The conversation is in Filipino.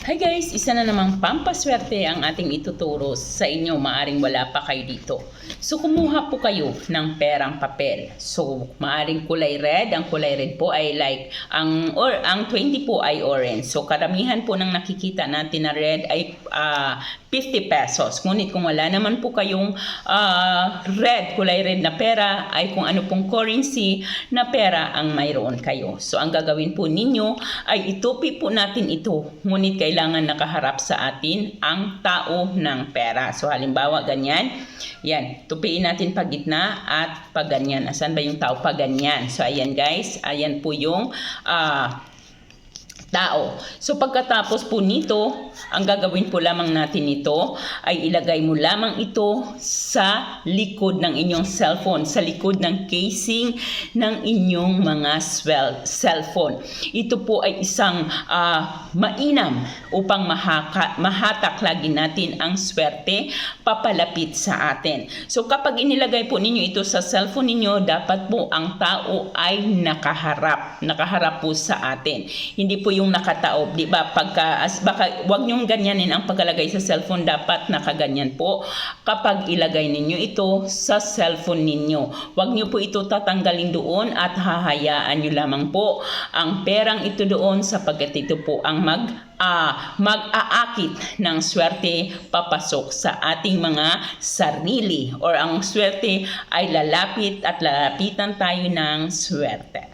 Hi guys, isa na namang pampaswerte ang ating ituturo sa inyo maaring wala pa kayo dito. So kumuha po kayo ng perang papel. So maaring kulay red, ang kulay red po ay like ang or ang 20 po ay orange. So karamihan po ng nakikita natin na red ay ah, 50 pesos. Ngunit kung wala naman po kayong ah, red, kulay red na pera ay kung ano pong currency na pera ang mayroon kayo. So ang gagawin po ninyo ay itupi po natin ito. Ngunit kailangan nakaharap sa atin ang tao ng pera. So halimbawa ganyan. Yan, tupiin natin gitna at pag ganyan. Asan ba yung tao pag ganyan? So ayan guys, ayan po yung ah, tao. So pagkatapos po nito, ang gagawin po lamang natin ito ay ilagay mo lamang ito sa likod ng inyong cellphone, sa likod ng casing ng inyong mga swell, cellphone. Ito po ay isang ah, mainam upang mahaka, mahatak lagi natin ang swerte papalapit sa atin. So kapag inilagay po ninyo ito sa cellphone ninyo, dapat po ang tao ay nakaharap, nakaharap po sa atin. Hindi po yung nakataob, di ba? Pagka as baka wag niyo ganyanin ang pagkalagay sa cellphone, dapat nakaganyan po kapag ilagay ninyo ito sa cellphone ninyo. Wag niyo po ito tatanggalin doon at hahayaan niyo lamang po ang perang ito doon sapagkat ito po ang mag ah, mag-aakit ng swerte papasok sa ating mga sarili or ang swerte ay lalapit at lalapitan tayo ng swerte.